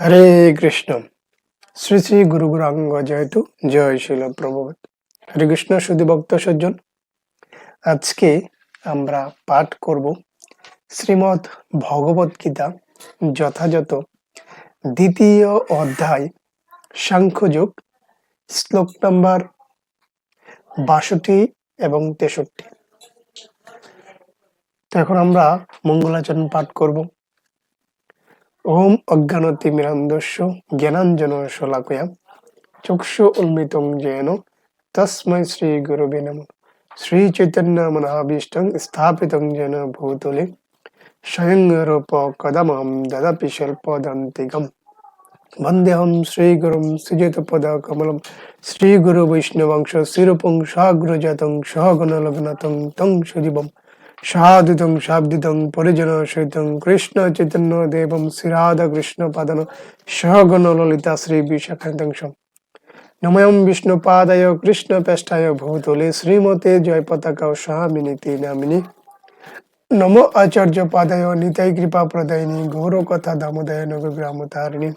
হরে কৃষ্ণ। শ্রী শ্রী গুরু গুরাঙ্গ জয়তু। জয় শিল প্রভুত হরে কৃষ্ণ শুধু ভক্ত, সজ্জন। আজকে আমরা পাঠ করব শ্রীমৎ ভগবত গীতা যথাযথ দ্বিতীয় অধ্যায়, সাংখ্যযোগ, শ্লোক নাম্বার বাষট্টি এবং তেষট্টি। এখন আমরা মঙ্গলাচরণ পাঠ করব। ওম অজ্ঞানতিমিরান্ধস্য জ্ঞানাঞ্জন শলাকয়া চক্ষু উন্মিতং যেন তস্मै শ্রী গুরুবে নম। শ্রী চৈতন্য মনাভীষ্টং স্থাপিতং যেন ভূতলে স্বয়ং রূপ কদমম দদপি স্বল্পদন্তিকম। বন্দেহম শ্রীগুরুম সুজিতপদ কমলম। শ্রীগুরু বৈষ্ণবংশ শিরূপং সাগ্রজাতং সহগণলগ্নতং সাধুতং, শাব্দিতং পরিজন সহিতং কৃষ্ণ চৈতন্য দেবম শ্রীরাধা কৃষ্ণ পাদন, সহগণ ললিতা শ্রী বিশাখান্তংশ নময়ম বিষ্ণু পাদায় কৃষ্ণ পেষ্টায়, ভূতলে শ্রীমতে জয় পতাকা স্বামিনীতি নামিনী নম আচার্য পাদায়, নিতাই কৃপা প্রদায়িনী, গৌর কথা দামোদয় নগর তারিণী।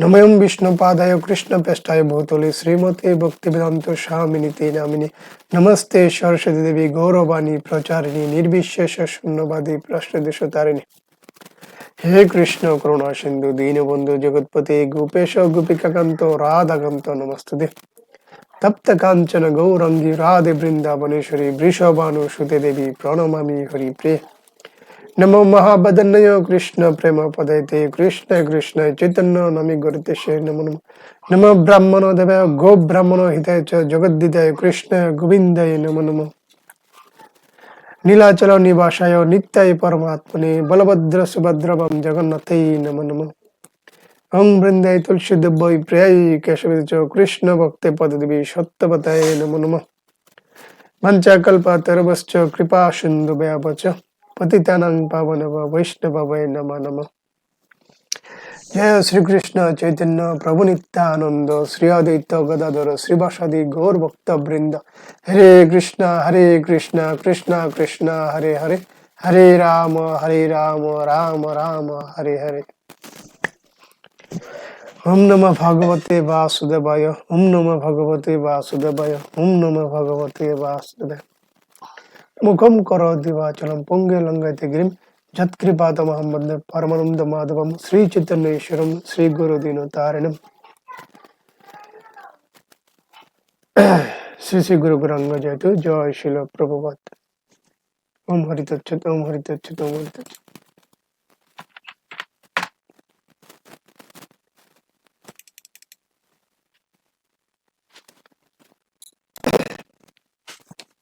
নময়ম বিষ্ণু পাদায় কৃষ্ণ পেষ্টায়, ভূতলে শ্রীমতে ভক্তিবেদান্ত স্বামিনীতি নামিনী নমস্তে সরস্বতী দেবী গৌরবাণী প্রচারিণী নির্বিশেষ শূন্যবাদী প্রশ্নদেশ তারিণী হে কৃষ্ণ করুণা সিন্ধু, দীনবন্ধু জগৎপতি, গোপেশ, গোপিকাকান্ত, রাধাকান্ত, নমস্তুতে। তপ্ত কাঞ্চন গৌরঙ্গী, রাধে বৃন্দাবনেশ্বরী বৃষভানু সুতে দেবী, প্রণমামি হরি প্রিয় নমো মহাবদন্নয় কৃষ্ণ প্রেম পদয়তে কৃষ্ণ কৃষ্ণ চৈতন্য নমি গরিতেশে নমো নম নম ব্রাহ্মণ দেব গো ব্রাহ্মণ হিতায় চ জগদ্দিতায় কৃষ্ণ গোবিন্দায় নমো নম নীলাচল নিবাসায় নিত্যায় পরমাত্মনে বলভদ্র সুভদ্রবম জগন্নাথই নমো নম ওং বৃন্দায় তুলসী দেব্যই প্রিয়াই কেশব চ কৃষ্ণ ভক্তে পদদেবী সত্যবতায় নমো নম পঞ্চাকল্পতরবশ্চ কৃপা সিন্ধু ব্যবচ পতিতানাং পাবন বৈষ্ণব নম নম জয় শ্রীকৃষ্ণ চৈতন্য প্রভু নিত্যানন্দ শ্রী অদ্বৈত গদাধর শ্রীবাসাদি গৌর ভক্ত বৃন্দ হরে কৃষ্ণ হরে কৃষ্ণ কৃষ্ণ কৃষ্ণ হরে হরে হরে রাম হরে রাম রাম রাম হরে হরে ওম নম ভগবতে বাসুদেবায় ওম নম ভগবতে বাসুদেবায় ওম নম ভগবতে বাসুদেবায় পঙ্গে লঙ্গাইতে গিরিম যৎকৃপাত মহম্মদ পরমানন্দ মাধবম শ্রী চৈতন্যশ্বরম শ্রী গুরু দিন তারিণম শ্রী শ্রী গুরু গুরাঙ্গ জয় শিল প্রভুপাত ওম হরিতচ্ছুত ওম হরিতচ্ছুত ওম হরিতচ্ছুত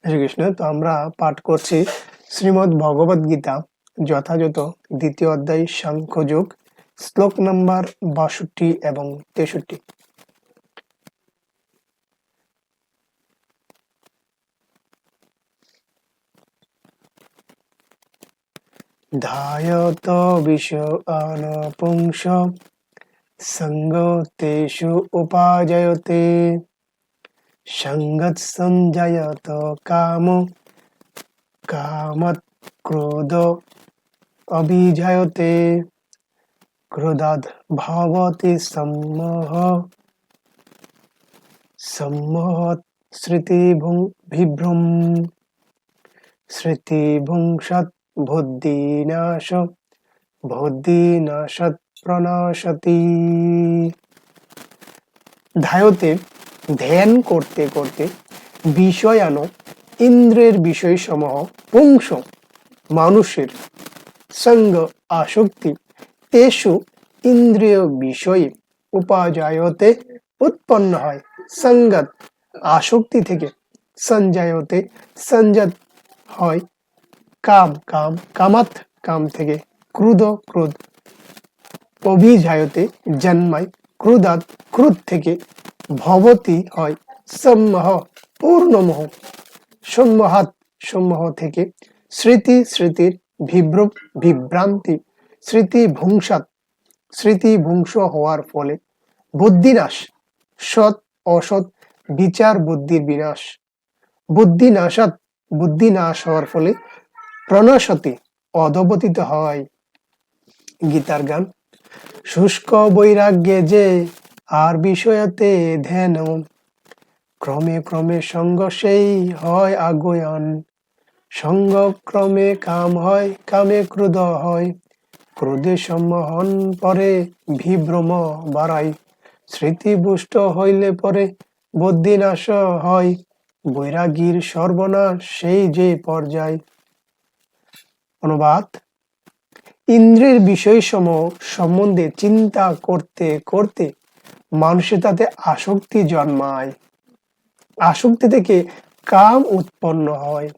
শ্রীকৃষ্ণ, তো আমরা পাঠ করছি শ্রীমদ্ ভগবদ গীতা, যথাযথ দ্বিতীয় অধ্যায় সাংখ্যযোগ শ্লোক নাম্বার বাষট্টি এবং তেষট্টি। ধায়ত বিষ আনপুংস সঙ্গ তেষু উপাজয়তে। সঙ্গত সঞ্জয়ত কাম কামত ক্রোধ অভিজয়তে ক্রোধাদ ভবতি সম্মোহ সম্মোহত স্মৃতিভুং বিভ্রম স্মৃতিভুংসৎ বুদ্ধিনাশ বুদ্ধিনাশত প্রণশতি ধায়তে ধ্যান করতে করতে বিষয়ানো ইন্দ্রের বিষয় সমূহ পুংস মানুষের সঙ্গ আসক্তি, তেসু ইন্দ্রিয় বিষয়ে উপাজায়তে উৎপন্ন হয়। সঙ্গত আসক্তি থেকে সঞ্জায়তে সঞ্জাত হয়। কাম কাম, কামাত, কাম থেকে ক্রুধ ক্রোধ। অভিজায়তে জন্মায় ক্রুধাত ক্রোধ থেকে ভবতি হয়। সম্মহ পূর্ণমোহ। সম্মহাত সম্মোহ থেকে স্মৃতি, স্মৃতির বিভ্র বিভ্রান্তি, স্মৃতি ভুংসাত স্মৃতি ভুংস হওয়ার ফলে বুদ্ধিনাশ, সৎ, অসৎ, বিচার বুদ্ধির বিনাশ। বুদ্ধি নাশাত হওয়ার ফলে প্রণশতি অধবতিত হয়। গীতার গান, শুষ্ক বৈরাগ্যে যে আর বিষয়তে ধ্যান, ক্রমে ক্রমে সঙ্গ সেই হয় আগয়ন। সঙ্গ ক্রমে কাম হয়, কামে ক্রোধ হয়। ক্রোধে সম্মোহন পরে বিভ্রম বাড়াই স্মৃতিপুষ্ট হইলে পরে বুদ্ধিনাশ হয়। বৈরাগীর সর্বনাশ সেই যে পর্যায়। অনুবাদ, ইন্দ্রের বিষয়সমূহ সম্বন্ধে চিন্তা করতে করতে মানুষের তাতে আসক্তি জন্মায়। আসক্তি থেকে কাম উৎপন্ন হয়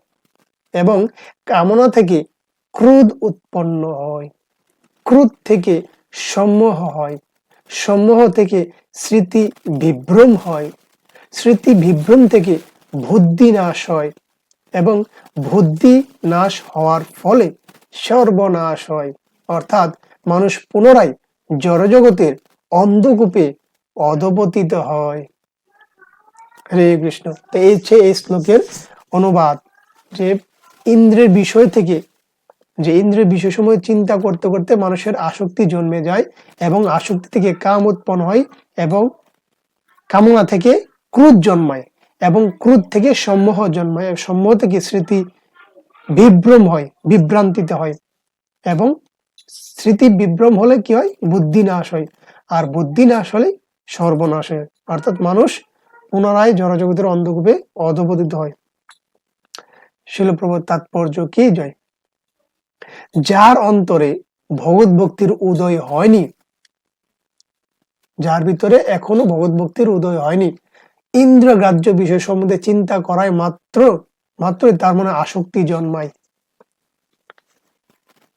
এবং কামনা থেকে ক্রোধ উৎপন্ন হয়। ক্রোধ থেকে সম্মোহ হয়। সম্মোহ থেকে স্মৃতি বিভ্রম হয়। স্মৃতি বিভ্রম থেকে বুদ্ধি নাশ হয় এবং বুদ্ধি নাশ হওয়ার ফলে সর্বনাশ হয়। অর্থাৎ মানুষ পুনরায় জড়জগতের অন্ধকূপে অধপতিত হয়। হরে কৃষ্ণ। তো এই হচ্ছে এই শ্লোকের অনুবাদ যে ইন্দ্রের বিষয় থেকে, যে ইন্দ্রের বিষয় সময় চিন্তা করতে করতে মানুষের আসক্তি জন্মে যায় এবং আসক্তি থেকে কাম উৎপন্ন হয় এবং কামনা থেকে ক্রোধ জন্মায় এবং ক্রোধ থেকে সম্মোহ জন্মায় সম্মোহ থেকে স্মৃতি বিভ্রম হয়, বিভ্রান্তিতে হয় এবং স্মৃতি বিভ্রম হলে কি হয়? বুদ্ধি নাশ হয়। আর বুদ্ধি নাশ হলে সর্বনাশ। অর্থাৎ মানুষ পুনরায় জড়জগতের অন্ধকূপে অধপতিত হয়। শিলপ্রভুর তাৎপর্য কি? জয়। যার অন্তরে ভগৎ ভক্তির উদয় হয়নি, যার ভিতরে এখনও ভগৎ ভক্তির উদয় হয়নি, ইন্দ্রগ্রাহ্য বিষয় সম্বন্ধে চিন্তা করায় মাত্র মাত্রই তার মনে আসক্তি জন্মায়।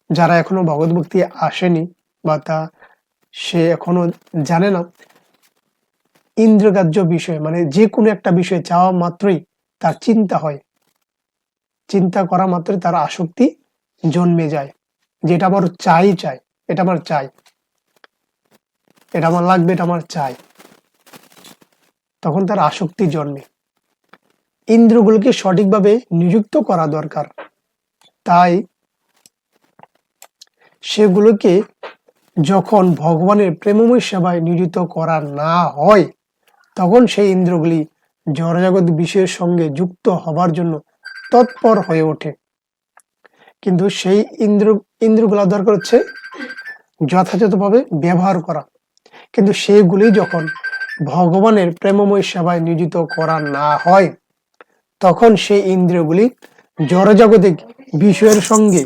যারা এখনও ভগৎ ভক্তি আসেনি বা তা সে এখনও জানে না ইন্দ্রগ্রাহ্য বিষয় মানে যে কোনো একটা বিষয় চাওয়া মাত্রই তার চিন্তা হয়। চিন্তা করা মাত্রই তার আসক্তি জন্মে যায়। যেটা আমার চাই চাই, এটা আমার চাই। এটা আমার লাগবে, এটা আমার চাই। তখন তার আসক্তি জন্মে। ইন্দ্রগুলোকে সঠিকভাবে নিযুক্ত করা দরকার। তাই সেগুলোকে যখন ভগবানের প্রেমময় সেবায় নিয়োজিত করা না হয় তখন সেই ইন্দ্রগুলি জড়জগৎ বিষয়ের সঙ্গে যুক্ত হবার জন্য তৎপর হয়ে ওঠে। কিন্তু সেই ইন্দ্র ইন্দ্রগুলা দরকার হচ্ছে যথাযথভাবে ব্যবহার করা। কিন্তু সেইগুলি যখন ভগবানের প্রেমময় সেবায় নিয়োজিত করা না হয়, তখন সেই ইন্দ্রিয়গুলি জড়জাগতিক বিষয়ের সঙ্গে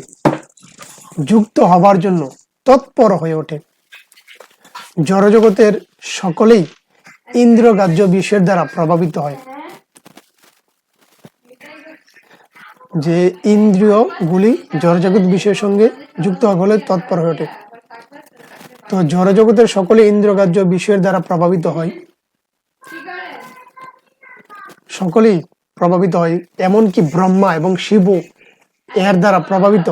যুক্ত হবার জন্য তৎপর হয়ে ওঠে। জড়জগতের সকলেই ইন্দ্রগ্রাহ্য বিষয়ের দ্বারা প্রভাবিত হয়। যে ইন্দ্রিয় গুলি জড়জগৎ বিষয়ের সঙ্গে যুক্ত হলে তৎপর হয়ে ওঠে। তো জড়জগতের সকলে ইন্দ্রগ্রাহ্য বিষয়ের দ্বারা প্রভাবিত হয়। সকলেই প্রভাবিত হয়, এমনকি ব্রহ্মা এবং শিব এর দ্বারা প্রভাবিত।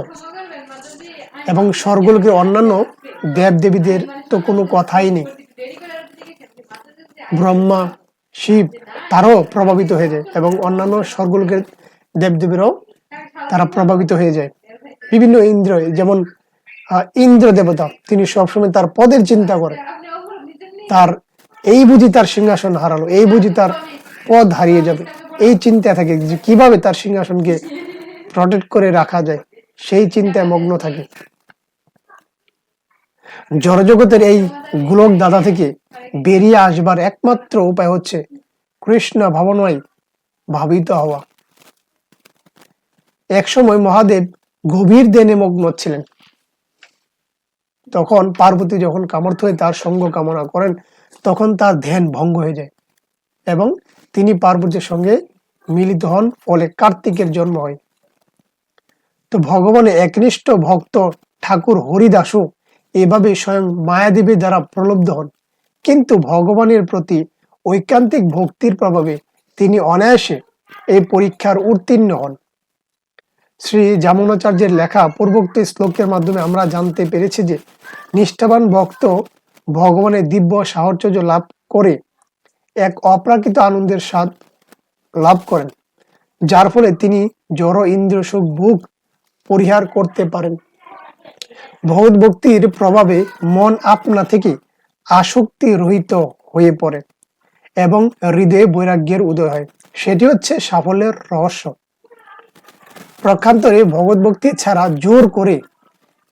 এবং স্বর্গলোকের অন্যান্য দেব দেবীদের তো কোনো কথাই নেই। ব্রহ্মা, শিব তারাও প্রভাবিত হয়ে যায় এবং অন্যান্য স্বর্গলোকের দেবদেবীরাও তারা প্রভাবিত হয়ে যায়। বিভিন্ন ইন্দ্র, যেমন ইন্দ্র দেবতা, তিনি সবসময় তার পদের চিন্তা করে তার, এই বুঝি তার সিংহাসন হারালো, এই বুঝি তার পদ হারিয়ে যাবে। এই চিন্তা থাকে যে কীভাবে তার সিংহাসনকে প্রটেক্ট করে রাখা যায়, সেই চিন্তায় মগ্ন থাকে। জড়জগতের এই গোলক দাদা থেকে বেরিয়ে আসবার একমাত্র উপায় হচ্ছে কৃষ্ণ ভাবনায় ভাবিত হওয়া। একসময় মহাদেব গভীর দেনে মগ্ন ছিলেন। তখন পার্বতী যখন কামর্থ হয়ে তার সঙ্গ কামনা করেন, তখন তার ধ্যান ভঙ্গ হয়ে যায় এবং তিনি পার্বতীর সঙ্গে মিলিত হন। ফলে কার্তিকের জন্ম হয়। তো ভগবানের একনিষ্ঠ ভক্ত ঠাকুর হরিদাসও এভাবে স্বয়ং মায়াদেবীর দ্বারা প্রলব্ধ হন। কিন্তু ভগবানের প্রতি ঐকান্তিক ভক্তির প্রভাবে তিনি অনায়াসে এই পরীক্ষার উত্তীর্ণ হন। শ্রী জামুনাচার্যের লেখা পূর্বোক্ত শ্লোকের মাধ্যমে আমরা জানতে পেরেছি যে নিষ্ঠাবান ভক্ত ভগবানের দিব্য সাহচর্য লাভ করে এক অপ্রাকৃত আনন্দের স্বাদ লাভ করেন, যার ফলে তিনি জড় ইন্দ্র সুখ ভোগ পরিহার করতে পারেন। ভগবত ভক্তির প্রভাবে মন আপনা থেকে আসক্তি রহিত হয়ে পড়ে এবং হৃদয়ে বৈরাগ্যের উদয় হয়। সেটি হচ্ছে সাফল্যের রহস্য। প্রক্ষান্তরে ভগবত ভক্তি ছাড়া জোর করে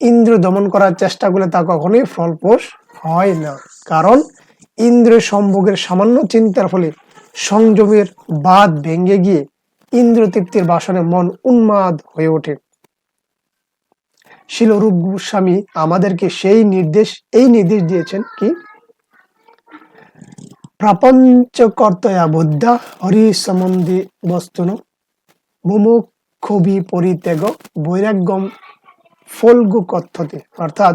ইন্দ্র দমন করার চেষ্টা করলে তা কখনোই ফলপ্রস হয় না। কারণ ইন্দ্র সম্ভোগের সামান্য চিন্তার ফলে সংযমের বাদ ভেঙে গিয়ে ইন্দ্র তৃপ্তির বাসনে মন উন্মাদ হয়ে ওঠে। শিলরূপ গোস্বামী আমাদেরকে সেই নির্দেশ, এই নির্দেশ দিয়েছেন কি? প্রপঞ্চকর্তয়া বুদ্ধা হরি সম্বন্ধী বস্তুন মুমুক্ষবি পরিত্যাগ বৈরাগ্যম ফলগু কথ্যতে অর্থাৎ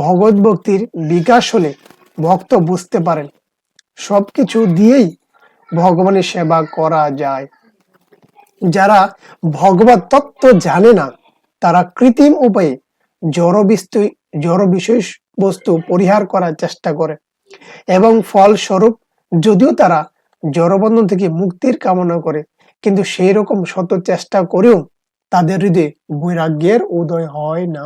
ভগবত ভক্তির বিকাশ হলে ভক্ত বুঝতে পারেন, সবকিছু দিয়েই ভগবানের সেবা করা যায়। যারা ভগবত তত্ত্ব জানে না তারা কৃত্রিম উপায়ে জড় বিস্তু, জড় বিষয় বস্তু পরিহার করার চেষ্টা করে। এবং ফলস্বরূপ যদিও তারা জড়বন্ধন থেকে মুক্তির কামনা করে, কিন্তু সেই রকম শত চেষ্টা করেও তাদের হৃদয়ে বৈরাগ্যের উদয় হয় না।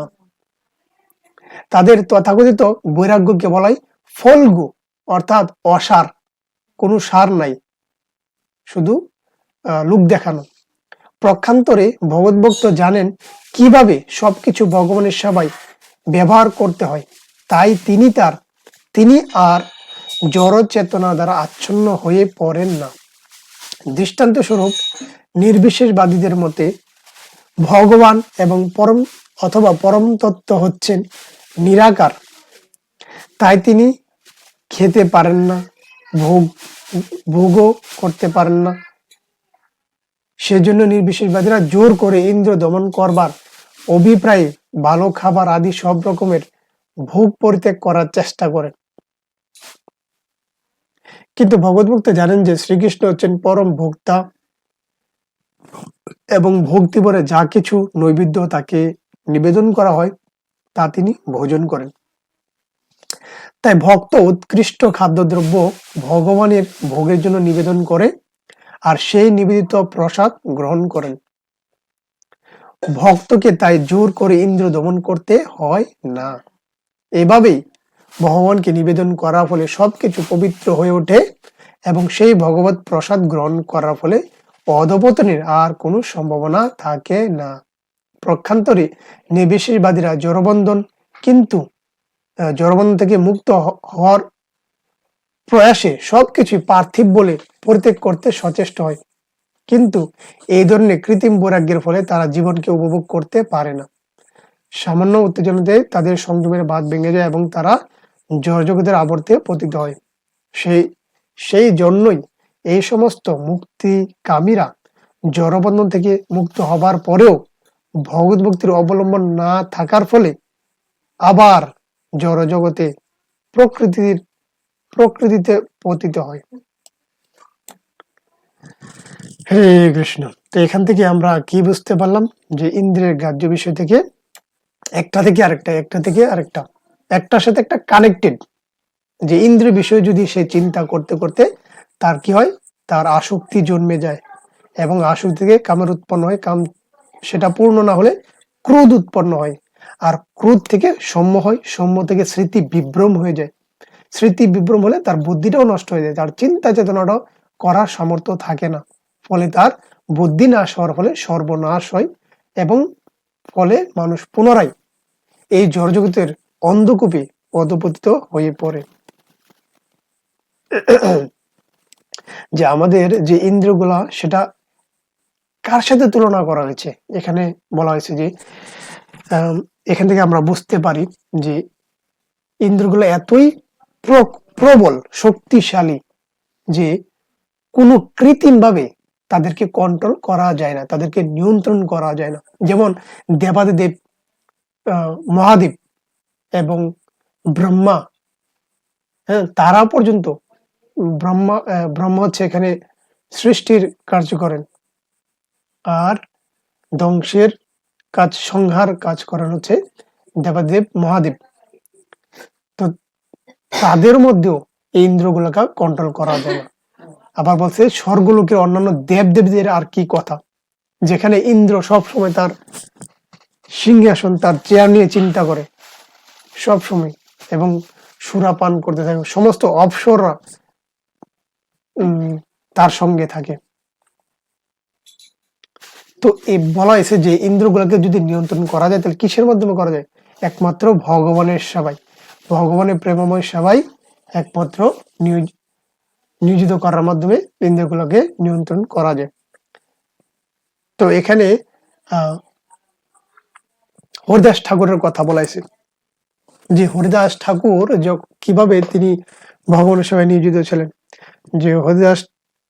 তাদের তথাকথিত বৈরাগ্যকে বলাই ফলগু, অর্থাৎ অসার। কোনো সার নাই। শুধু লোক দেখানো। প্রক্ষান্তরে ভগবদ্ভক্ত জানেন কীভাবে সবকিছু ভগবানের সেবায় ব্যবহার করতে হয়। তাই তিনি তার, তিনি আর জড় চেতনা দ্বারা আচ্ছন্ন হয়ে পড়েন না। দৃষ্টান্ত স্বরূপ নির্বিশেষবাদীদের মতে ভগবান এবং পরম অথবা পরম তত্ত্ব হচ্ছেন নিরাকার। তাই তিনি খেতে পারেন না, ভোগ, ভোগও করতে পারেন না। সেজন্য নির্বিশেষবাদীরা জোর করে ইন্দ্র দমন করবার, অভিপ্রায়ে, ভালো খাবার আদি সব রকমের ভোগ পরিত্যাগ করার চেষ্টা করেন। কিন্তু ভগবত জানেন যে শ্রীকৃষ্ণ হচ্ছেন পরম ভোক্তা এবং ভক্তি বলে যা কিছু নৈবেদ্য তাকে নিবেদন করা হয়, তা তিনি ভোজন করেন। তাই ভক্ত উৎকৃষ্ট খাদ্যদ্রব্য ভগবানের ভোগের জন্য নিবেদন করে আর সেই নিবেদিত প্রসাদ গ্রহণ করেন। ভক্তকে তাই জোর করে ইন্দ্র দমন করতে হয় না। এভাবেই ভগবানকে নিবেদন করার ফলে সবকিছু পবিত্র হয়ে ওঠে এবং সেই ভগবত প্রসাদ গ্রহণ করার ফলে অধপতনের আর কোনো সম্ভাবনা থাকে না। প্রক্ষান্তরে নির্বিশেষবাদীরা জড়বন্ধন, কিন্তু জড়বন্ধন থেকে মুক্ত হওয়ার প্রয়াসে সবকিছু পার্থিব বলে পরিত্যাগ করতে সচেষ্ট হয়। কিন্তু এই ধরনের কৃত্রিম বৈরাগ্যের ফলে তারা জীবনকে উপভোগ করতে পারে না। সামান্য উত্তেজনাতে তাদের সংযমের বাদ ভেঙে যায় এবং তারা জড়জগতের আবর্তে পতিত হয়। সেই সেই জন্যই এই সমস্ত মুক্তি কামীরা জড়বন্ধন থেকে মুক্ত হবার পরেও ভগবত ভক্তির অবলম্বন না থাকার ফলে আবার জড় জগতে প্রকৃতির প্রকৃতিতে পতিত হয়। হে কৃষ্ণ, তো এখান থেকে আমরা কি বুঝতে পারলাম? যে ইন্দ্রের গ্রাহ্য বিষয় থেকে একটা থেকে আরেকটা, একটা থেকে আরেকটা, একটার সাথে একটা কানেক্টেড যে ইন্দ্রের বিষয় যদি সে চিন্তা করতে করতে তার কি হয়? তার আসক্তি জন্মে যায় এবং আসক্তি থেকে কামের উৎপন্ন হয়। কাম, সেটা পূর্ণ না হলে ক্রোধ উৎপন্ন হয়। আর ক্রোধ থেকে সৌম্য হয়। সৌম্য থেকে স্মৃতি বিভ্রম হয়ে যায়। স্মৃতি বিভ্রম হলে তার বুদ্ধিটাও নষ্ট হয়ে যায়। তার চিন্তা চেতনাটাও করার সামর্থ্য থাকে না। ফলে তার বুদ্ধি নাশ হওয়ার ফলে সর্বনাশ হয় এবং ফলে মানুষ পুনরায় এই জড়জগতের অন্ধকূপে পদপতিত হয়ে পড়ে। যে আমাদের যে ইন্দ্রগুলা সেটা কার সাথে তুলনা করা হয়েছে? এখানে বলা হয়েছে যে এখান থেকে আমরা বুঝতে পারি যে ইন্দ্রগুলো এতই প্রবল, শক্তিশালী যে কোনো কৃত্রিম ভাবে তাদেরকে কন্ট্রোল করা যায় না, তাদেরকে নিয়ন্ত্রণ করা যায় না। যেমন দেবাদিদেব মহাদেব এবং ব্রহ্মা হ্যাঁ তারা পর্যন্ত ব্রহ্মা ব্রহ্মা হচ্ছে এখানে সৃষ্টির কার্য করেন। আর ধ্বংসের কাজ, সংহার কাজ করেন হচ্ছে দেবাদেব মহাদেব। তো তাদের মধ্যেও এই ইন্দ্রগুলোকে কন্ট্রোল করা না। আবার বলছে স্বর্গলোকের অন্যান্য দেব দেবীদের আর কি কথা? যেখানে ইন্দ্র সব সময় তার সিংহাসন, তার চেয়ার নিয়ে চিন্তা করে। সব সময় এবং সুরাপান করতে থাকে। সমস্ত অবসররা তার সঙ্গে থাকে। তো এই বলা হয়েছে যে, ইন্দ্রগুলোকে যদি নিয়ন্ত্রণ করা যায়, তাহলে কিসের মাধ্যমে করা যায়? একমাত্র ভগবানের সেবায় ভগবানের প্রেমময় সেবাই একমাত্র নিয়োজ- নিয়োজিত করার মাধ্যমে ইন্দ্রগুলোকে নিয়ন্ত্রণ করা যায়। তো এখানে হরিদাস ঠাকুরের কথা বলাইছে। যে হরিদাস ঠাকুর কীভাবে তিনি ভগবানের সেবায় নিয়োজিত ছিলেন। যে হরিদাস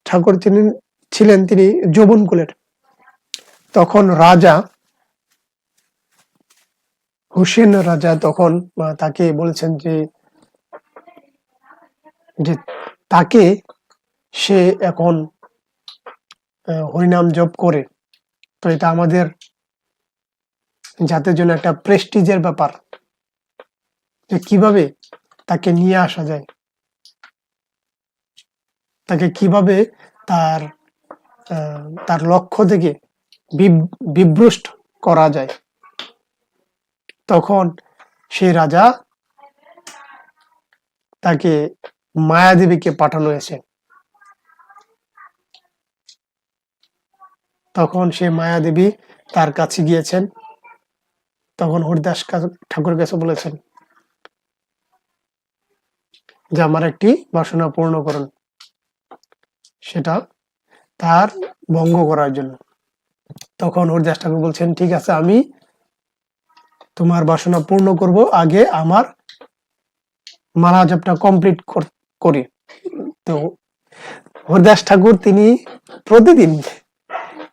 ঠাকুর তিনি ছিলেন, তিনি যৌবন কুলের। তখন রাজা হুসেন রাজা তখন তাকে বলেছেন যে যে তাকে সে এখন হরিনাম জপ করে। তো এটা আমাদের জাতের জন্য একটা প্রেস্টিজের ব্যাপার। যে কীভাবে তাকে নিয়ে আসা যায়। তাকে কীভাবে তার তার লক্ষ্য থেকে বিভ- বিভ্রষ্ট করা যায়। তখন সেই রাজা তাকে মায়াদেবীকে পাঠানো হয়েছে। তখন সে মায়াদেবী তার কাছে গিয়েছেন। তখন হরিদাস ঠাকুর কাছে বলেছেন, যে আমার একটি বাসনা পূর্ণ করুন। সেটা তার ভঙ্গ করার জন্য। তখন হরিদাস ঠাকুর বলছেন, ঠিক আছে, আমি তোমার বাসনা পূর্ণ করব, আগে আমার মালা জপটা কমপ্লিট করি। তো হরিদাস ঠাকুর, তিনি প্রতিদিন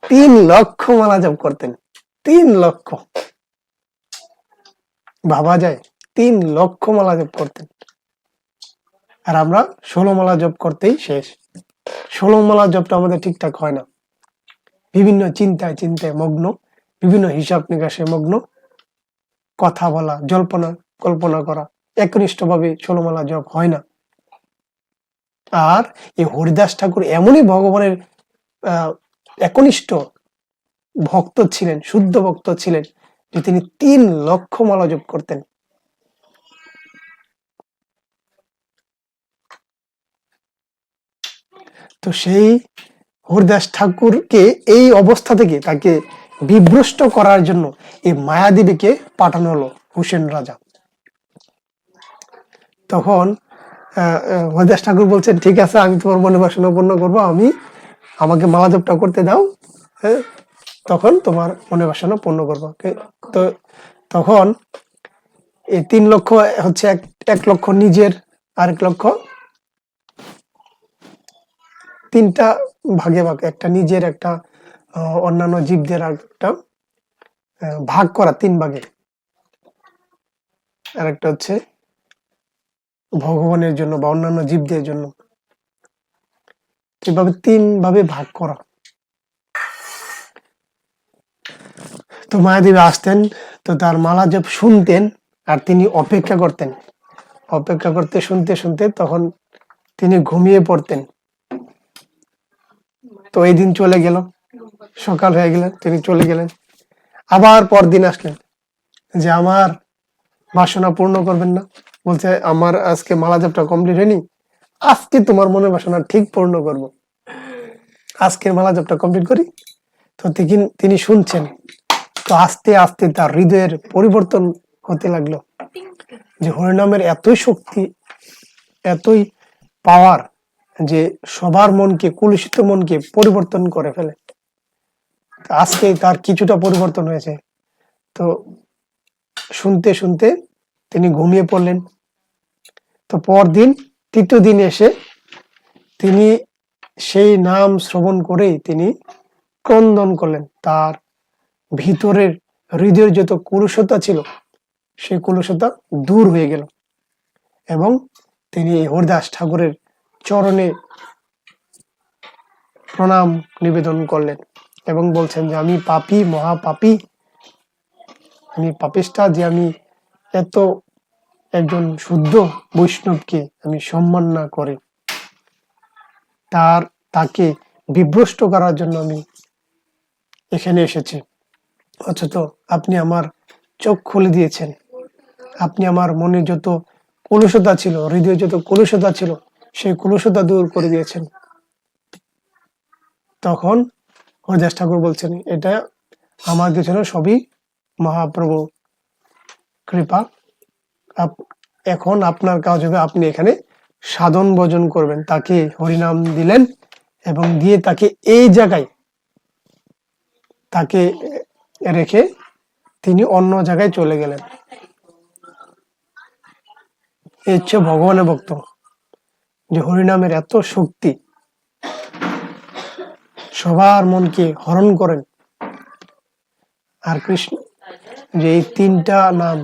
তিন লক্ষ মালা জপ করতেন। তিন লক্ষ। ভাবা যায়, তিন লক্ষ মালা জপ করতেন। আর আমরা ষোলো মালা জপ করতেই শেষ। ষোলো মালা জপটা আমাদের ঠিকঠাক হয় না। বিভিন্ন চিন্তায় চিন্তায় মগ্ন, বিভিন্ন হিসাব নিকাশে মগ্ন। কথা বলা, জল্পনা, কল্পনা করা একনিষ্ঠ ভাবে ষোলো জপ হয় না। আর এই হরিদাস ঠাকুর এমনই ভগবানের একনিষ্ঠ ভক্ত ছিলেন, শুদ্ধ ভক্ত ছিলেন যে তিনি তিন লক্ষ মালা জপ করতেন। তো সেই হরিদাস ঠাকুরকে এই অবস্থা থেকে তাকে বিভ্রষ্ট করার জন্য এই মায়াদেবীকে পাঠানো হলো হুসেন রাজা। তখন হরিদাস ঠাকুর বলছেন, ঠিক আছে, আমি তোমার মনে বাসনা পূর্ণ করব, আমি আমাকে মালাজপটা করতে দাও। হ্যাঁ? তখন তোমার মনে বাসনা পূর্ণ করব। তো তখন এই তিন লক্ষ হচ্ছে এক এক লক্ষ নিজের, আরেক লক্ষ তিনটা ভাগে ভাগ, একটা নিজের, একটা অন্যান্য জীবদের একটা ভাগ করা, তিন ভাগে। আর একটা হচ্ছে ভগবানের জন্য বা অন্যান্য জীবদের জন্য। এভাবে তিন ভাবে ভাগ করা। তো মায়াদেবী আসতেন, তো তার মালা জপ শুনতেন আর তিনি অপেক্ষা করতেন। অপেক্ষা করতে শুনতে শুনতে তখন তিনি ঘুমিয়ে পড়তেন। তো এই দিন চলে গেল। সকাল হয়ে গেলেন, তিনি চলে গেলেন। আবার পরদিন আসলেন। যে আমার বাসনা পূর্ণ করবেন না। বলছে, আমার আজকে মালা জপটা কমপ্লিট হয়নি। আজকে তোমার মনে বাসনা ঠিক পূর্ণ করব। আজকের মালা জপটা কমপ্লিট করি। তো তিনি শুনছেন। তো আস্তে আস্তে তার হৃদয়ের পরিবর্তন হতে লাগল। যে হরিনামের এতই শক্তি, এতই পাওয়ার যে সবার মনকে, কুলুষিত মনকে পরিবর্তন করে ফেলে। আজকে তার কিছুটা পরিবর্তন হয়েছে। তো শুনতে শুনতে তিনি ঘুমিয়ে পড়লেন। তো পরদিন, তৃতীয় দিন এসে তিনি সেই নাম শ্রবণ করেই তিনি ক্রন্দন করলেন। তার ভিতরের হৃদয়ের যত কুলুষতা ছিল, সেই কুলুষতা দূর হয়ে গেল এবং তিনি হরিদাস ঠাকুরের চরণে প্রণাম নিবেদন করলেন। এবং বলছেন যে, আমি পাপী মহাপাপী আমি পাপিষ্ঠা যে আমি এত একজন শুদ্ধ বৈষ্ণবকে আমি সম্মান না করে, তার, তাকে বিভ্রষ্ট করার জন্য আমি এখানে এসেছি। অথচ আপনি আমার চোখ খুলে দিয়েছেন। আপনি আমার মনে যত কলুষতা ছিল, হৃদয়ে যত কলুষতা ছিল, সেই কলুষতা দূর করে দিয়েছেন। তখন হরিদাস ঠাকুর বলছেন, এটা আমার পেছনে সবই মহাপ্রভু কৃপা। এখন আপনার কাজ হবে আপনি এখানে সাধন ভজন করবেন। তাকে হরিনাম দিলেন এবং দিয়ে তাকে এই জায়গায়, তাকে রেখে তিনি অন্য জায়গায় চলে গেলেন। এই হচ্ছে ভগবানের ভক্ত, যে হরিনামের এত শক্তি সবার মনকে হরণ করেন। আর কৃষ্ণ, যে এই তিনটা নাম,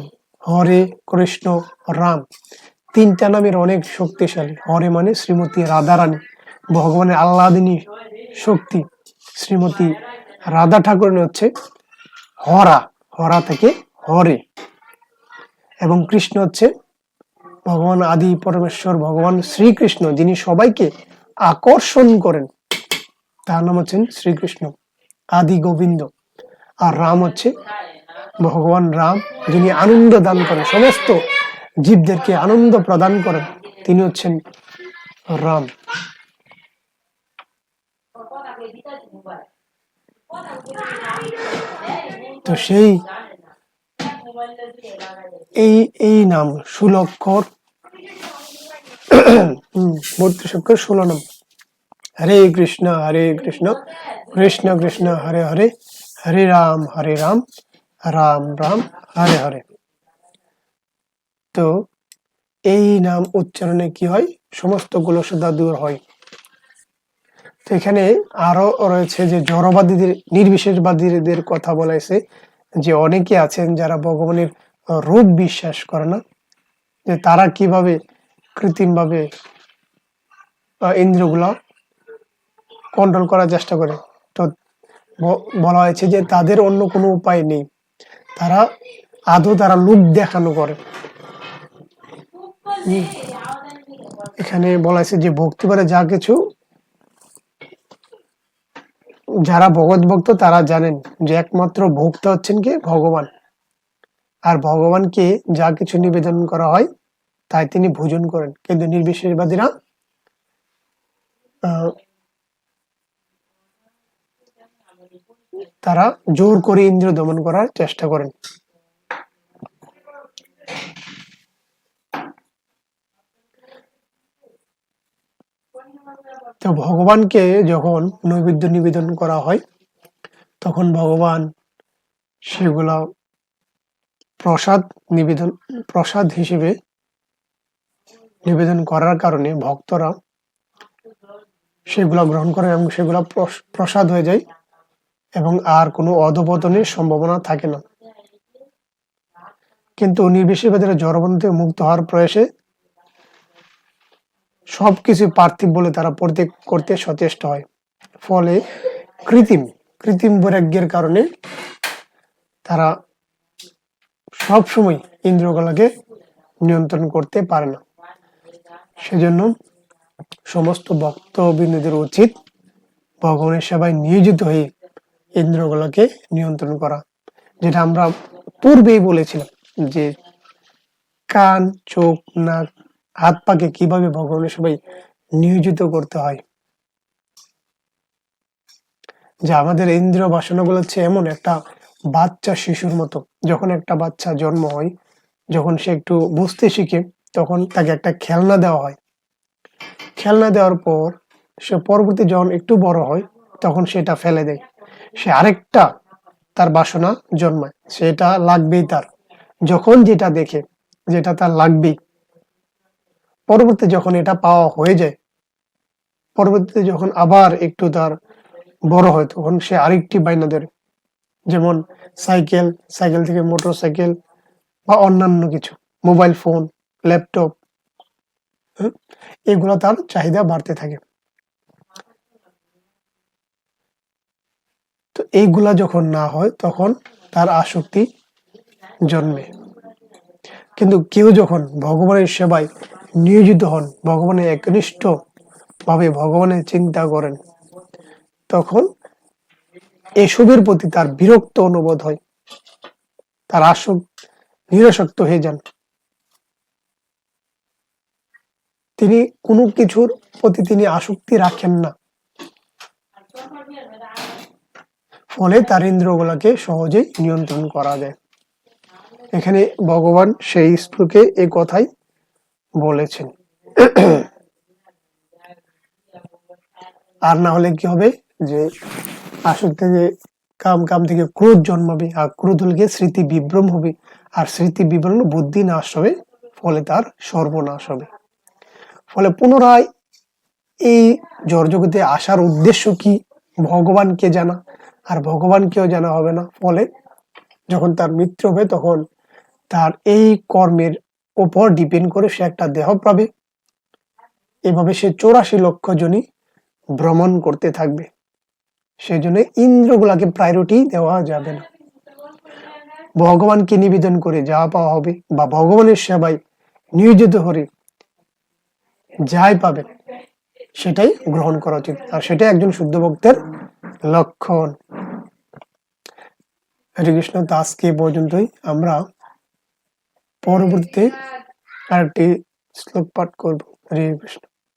হরে কৃষ্ণ, রাম, তিনটা নামের অনেক শক্তিশালী। হরে মানে শ্রীমতী রাধারানী, ভগবানের আল্লাদিনী শক্তি। শ্রীমতী রাধা ঠাকুরানী হচ্ছে হরা হরা থেকে হরে। এবং কৃষ্ণ হচ্ছে ভগবান আদি পরমেশ্বর, ভগবান শ্রীকৃষ্ণ, যিনি সবাইকে আকর্ষণ করেন। তার নাম হচ্ছেন শ্রীকৃষ্ণ আদি গোবিন্দ। আর রাম হচ্ছে ভগবান রাম, যিনি আনন্দ দান করেন, সমস্ত জীবদেরকে আনন্দ প্রদান করেন, তিনি হচ্ছেন রাম। তো সেই এই এই নাম সুলক্ষর বত্রিশ অক্ষর ষোলো নাম হরে কৃষ্ণ হরে কৃষ্ণ কৃষ্ণ কৃষ্ণ, হরে হরে হরে রাম হরে রাম রাম রাম, হরে হরে। তো এই নাম উচ্চারণে কি হয়? সমস্ত গুলসুদা দূর হয়। তো এখানে আরও রয়েছে যে জড়বাদীদের, নির্বিশেষবাদীদের কথা বলাইছে যে অনেকে আছেন যারা ভগবানের রূপ বিশ্বাস করে না, যে তারা কীভাবে কৃত্রিমভাবে ইন্দ্রগুলা কন্ট্রোল করার চেষ্টা করে। তো বলা হয়েছে যে তাদের অন্য কোনো উপায় নেই। তারা আদৌ তারা লোক দেখানো করে। এখানে বলা হয়েছে যে ভক্তি করে যা কিছু যারা ভগৎ ভক্ত তারা জানেন যে একমাত্র ভক্ত হচ্ছেন কে? ভগবান। আর ভগবানকে যা কিছু নিবেদন করা হয় তাই তিনি ভোজন করেন। কিন্তু নির্বিশেষবাদীরা আহ, তারা জোর করে ইন্দ্র দমন করার চেষ্টা করেন। তো ভগবানকে যখন নৈবেদ্য নিবেদন করা হয়, তখন ভগবান সেগুলা প্রসাদ নিবেদন, প্রসাদ হিসেবে নিবেদন করার কারণে ভক্তরা সেগুলা গ্রহণ করে এবং সেগুলা প্রস- প্রসাদ হয়ে যায়। এবং আর কোনো অধপতনের সম্ভাবনা থাকে না। কিন্তু নির্বিশেষবাদীরা জড়বন্ধ থেকে মুক্ত হওয়ার প্রয়াসে সবকিছু পার্থিব বলে তারা পরিত্যাগ করতে সচেষ্ট হয়। ফলে কৃত্রিম কৃত্রিম বৈরাগ্যের কারণে তারা সব সময় ইন্দ্রগুলোকে নিয়ন্ত্রণ করতে পারে না। সেজন্য সমস্ত ভক্ত বিন্দুদের উচিত ভগবানের সেবায় নিয়োজিত হয়ে ইন্দ্রগুলোকে নিয়ন্ত্রণ করা, যেটা আমরা পূর্বেই বলেছিলাম যে কান, চোখ, নাক, হাত পাকে কীভাবে ভগবানের সবাই নিয়োজিত করতে হয়। যে আমাদের ইন্দ্রিয় বাসনাগুলো হচ্ছে এমন একটা বাচ্চা শিশুর মতো। যখন একটা বাচ্চা জন্ম হয়, যখন সে একটু বুঝতে শিখে, তখন তাকে একটা খেলনা দেওয়া হয়। খেলনা দেওয়ার পর সে পরবর্তী যখন একটু বড় হয়, তখন সেটা ফেলে দেয়। সে আরেকটা তার বাসনা জন্মায়, সেটা লাগবেই তার। যখন যেটা দেখে যেটা তার লাগবেই পরবর্তী যখন এটা পাওয়া হয়ে যায়, পরবর্তীতে যখন আবার একটু তার বড় হয়, তখন সে আরেকটি বায়না ধরে। যেমন সাইকেল সাইকেল থেকে মোটর সাইকেল বা অন্যান্য কিছু, মোবাইল ফোন, ল্যাপটপ এগুলো তার চাহিদা বাড়তে থাকে। তো এইগুলা যখন না হয়, তখন তার আসক্তি জন্মে। কিন্তু কেউ যখন ভগবানের সেবায় নিয়োজিত হন, ভগবানের একনিষ্ঠ ভাবে ভগবানের চিন্তা করেন, তখন এসবের প্রতি তার বিরক্ত অনুবোধ হয়। তার আসক নিরাসক্ত হয়ে যান। তিনি কোনো কিছুর প্রতি তিনি আসক্তি রাখেন না। ফলে তার ইন্দ্রগুলাকে সহজেই নিয়ন্ত্রণ করা যায়। এখানে ভগবান সেই শ্লোকে এই কথাই বলেছেন। আর না হলে কি হবে যে আসক্তি থেকে কাম কাম থেকে ক্রোধ জন্মাবে, আর ক্রোধ হলে স্মৃতি বিভ্রম হবে, আর স্মৃতি বিভ্রম বুদ্ধি নাশ হবে, ফলে তার সর্বনাশ হবে। ফলে পুনরায় এই জড়জগতে আসার উদ্দেশ্য কি? ভগবানকে জানা আর ভগবানকেও জানা হবে না। ফলে যখন তার মৃত্যু হবে, তখন তার এই কর্মের উপর ডিপেন্ড করে সে একটা দেহ পাবে। এভাবে সে চৌরাশি লক্ষ জনই ভ্রমণ করতে থাকবে। সেই জন্য ইন্দ্রগুলাকে প্রায়োরিটি দেওয়া যাবে না। ভগবানকে নিবেদন করে যা পাওয়া হবে বা ভগবানের সেবায় নিয়োজিত হয়ে যাই পাবেন সেটাই গ্রহণ করা উচিত। আর সেটাই একজন শুদ্ধ ভক্তের লক্ষণ। হরে কৃষ্ণ পর্যন্তই। আমরা পরবর্তীতে আরেকটি শ্লোক পাঠ করব। হরে কৃষ্ণ।